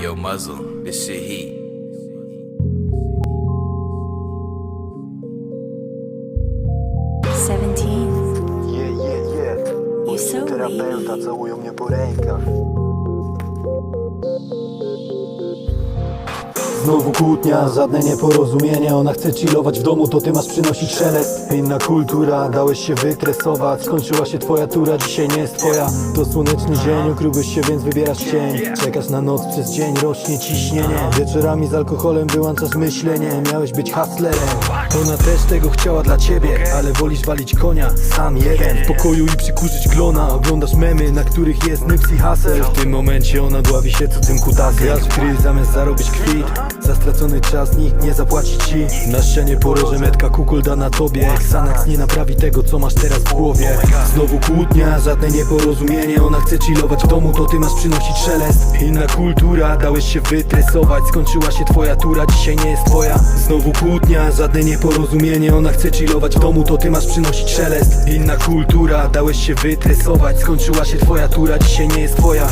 Yo, muzzle. this shit heat. Seventeen. Yeah, yeah, yeah. You so weak. Terapeuta mnie po rękach. Znowu kłótnia, żadne nieporozumienie. Ona chce chillować w domu, to ty masz przynosić szelest. Inna kultura, dałeś się wytresować Skończyła się twoja tura, dzisiaj nie jest twoja. To słoneczny dzień, ukryłbyś się, więc wybierasz cień. Czekasz na noc, przez dzień rośnie ciśnienie. Wieczorami z alkoholem wyłączasz myślenie. Miałeś być hustlerem. Ona też tego chciała dla ciebie Ale wolisz walić konia, sam jeden. W pokoju i przykurzyć glona. Oglądasz memy, na których jest Nipsey Hussle W tym momencie ona dławi się cudzym kutasem. Grasz w gry zamiast zarobić kwit Za stracony czas nikt nie zapłaci ci. Na ścianie poroże metka kukulda na tobie. Xanax nie naprawi tego co masz teraz w głowie. Znowu kłótnia, żadne nieporozumienie. Ona chce chillować w domu, to ty masz przynosić szelest. Inna kultura, dałeś się wytresować. Skończyła się twoja tura, dzisiaj nie jest twoja. Znowu kłótnia, żadne nieporozumienie. Ona chce chillować w domu, to ty masz przynosić szelest. Inna kultura, dałeś się wytresować. Skończyła się twoja tura, dzisiaj nie jest twoja